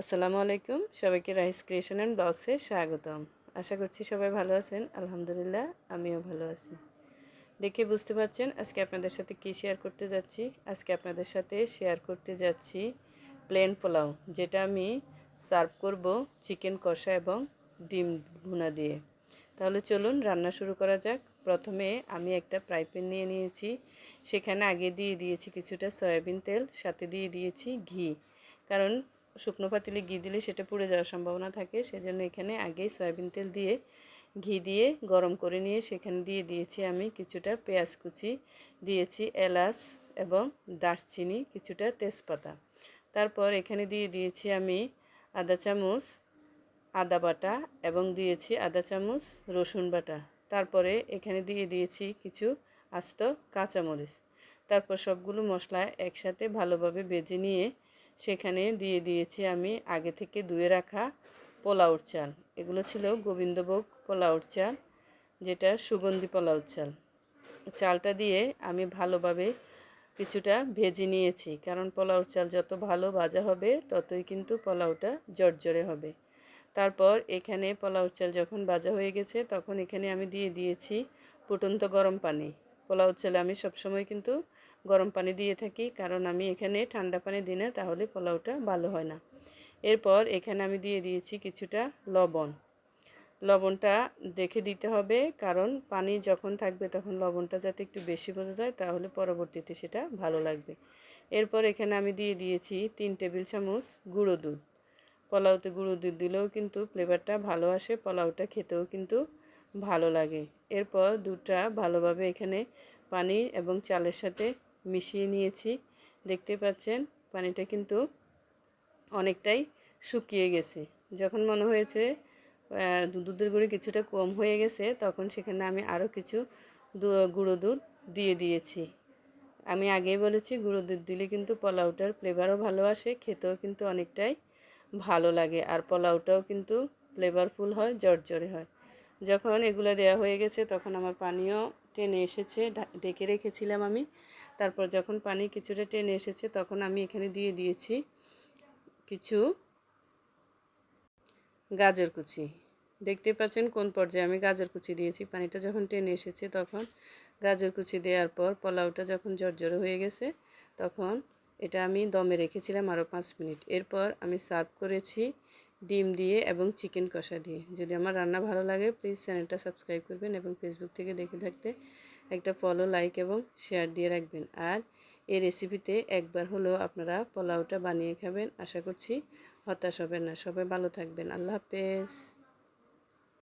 আসসালামু আলাইকুম। সবাইকে রাইস ক্রিয়েশন অ্যান্ড ব্লগসে স্বাগতম। আশা করছি সবাই ভালো আছেন। আলহামদুলিল্লাহ, আমিও ভালো আছি। দেখে বুঝতে পারছেন আজকে আপনাদের সাথে কি শেয়ার করতে যাচ্ছি? আজকে আপনাদের সাথে শেয়ার করতে যাচ্ছি প্লেন পোলাও, যেটা আমি সার্ভ করব চিকেন কষা এবং ডিম ভুনা দিয়ে। তাহলে চলুন রান্না শুরু করা যাক। প্রথমে আমি একটা ফ্রাই প্যান নিয়ে নিয়েছি। সেখানে আগে দিয়ে দিয়েছি কিছুটা সয়াবিন তেল, সাথে দিয়ে দিয়েছি ঘি। কারণ শুকনো পাতিলে ঘি দিলে সেটা পুড়ে যাওয়ার সম্ভাবনা থাকে। সেজন্য এখানে আগেই সয়াবিন তেল দিয়ে ঘি দিয়ে গরম করে নিয়ে সেখানে দিয়ে দিয়েছি আমি কিছুটা পেঁয়াজ কুচি, দিয়েছি এলাচ এবং দারচিনি, কিছুটা তেজপাতা। তারপর এখানে দিয়ে দিয়েছি আমি আদা চামচ, আদা বাটা এবং দিয়েছি আদা চামচ রসুন বাটা। তারপরে এখানে দিয়ে দিয়েছি কিছু আস্ত কাঁচামরিচ। তারপর সবগুলো মশলা একসাথে ভালোভাবে বেজে নিয়ে সেখানে দিয়ে দিয়েছি আমি আগে থেকে ধুয়ে রাখা পোলাওর চাল। এগুলো ছিল গোবিন্দভোগ পোলাওর চাল, যেটা সুগন্ধি পোলাওর চাল। চালটা দিয়ে আমি ভালোভাবে কিছুটা ভেজে নিয়েছি, কারণ পোলাওর চাল যত ভালো ভাজা হবে, ততই কিন্তু পোলাওটা জর্জরে হবে। তারপর এখানে পোলাও চাল যখন ভাজা হয়ে গেছে, তখন এখানে আমি দিয়ে দিয়েছি ফুটন্ত গরম পানি। পোলাও চালে আমি সবসময় কিন্তু গরম পানি দিয়ে থাকি, কারণ আমি এখানে ঠান্ডা পানি দিই না, তাহলে পোলাওটা ভালো হয় না। এরপর এখানে আমি দিয়ে দিয়েছি কিছুটা লবণ। লবণটা দেখে দিতে হবে, কারণ পানি যখন থাকবে তখন লবণটা যাতে একটু বেশি বোঝা যায়, তাহলে পরবর্তীতে সেটা ভালো লাগবে। এরপর এখানে আমি দিয়ে দিয়েছি তিন টেবিল চামচ গুঁড়ো দুধ। পোলাওতে গুঁড়ো দুধ দিলেও কিন্তু ফ্লেভারটা ভালো আসে, পোলাওটা খেতেও কিন্তু ভালো লাগে। এরপর দুধটা ভালোভাবে এখানে পানি এবং চালের সাথে মিশিয়ে নিয়েছি। দেখতে পাচ্ছেন, পানিটা কিন্তু অনেকটাই শুকিয়ে গেছে। যখন মনে হয়েছে দুধের গুঁড়ি কিছুটা কম হয়ে গেছে, তখন সেখানে আমি আরও কিছু গুঁড়ো দুধ দিয়ে দিয়েছি। আমি আগেই বলেছি, গুঁড়ো দুধ দিলে কিন্তু পোলাওটার ফ্লেভারও ভালো আসে, খেতেও কিন্তু অনেকটাই ভালো লাগে। আর পোলাওটাও কিন্তু ফ্লেভারফুল হয় জর্জরে হয়। যখন এগুলো দেওয়া হয়ে গেছে, তখন আমার পানিও টেনে এসেছে ডেকে রেখেছিলাম আমি। তারপর যখন পানি কিছুটা টেনে এসেছে, তখন আমি এখানে দিয়ে দিয়েছি কিছু গাজর কুচি। দেখতে পাচ্ছেন কোন পর্যায়ে আমি গাজর কুচি দিয়েছি। পানিটা যখন টেনে এসেছে, তখন গাজর কুচি দেওয়ার পর পোলাওটা যখন জর্জর হয়ে গেছে, তখন এটা আমি দমে রেখেছিলাম আরও পাঁচ মিনিট। এরপর আমি সার্ভ করেছি ডিম দিয়ে এবং চিকেন কষা দিয়ে। যদি আমার রান্না ভালো লাগে প্লিজ চ্যানেলটা সাবস্ক্রাইব করবেন এবং ফেসবুক থেকে দেখে থাকতে একটা ফলো লাইক এবং শেয়ার দিয়ে রাখবেন। আর এই রেসিপিতে একবার হলেও আপনারা পোলাওটা বানিয়ে খাবেন। আশা করছি হতাশ হবেন না। সবাই ভালো থাকবেন। আল্লাহ হাফেজ।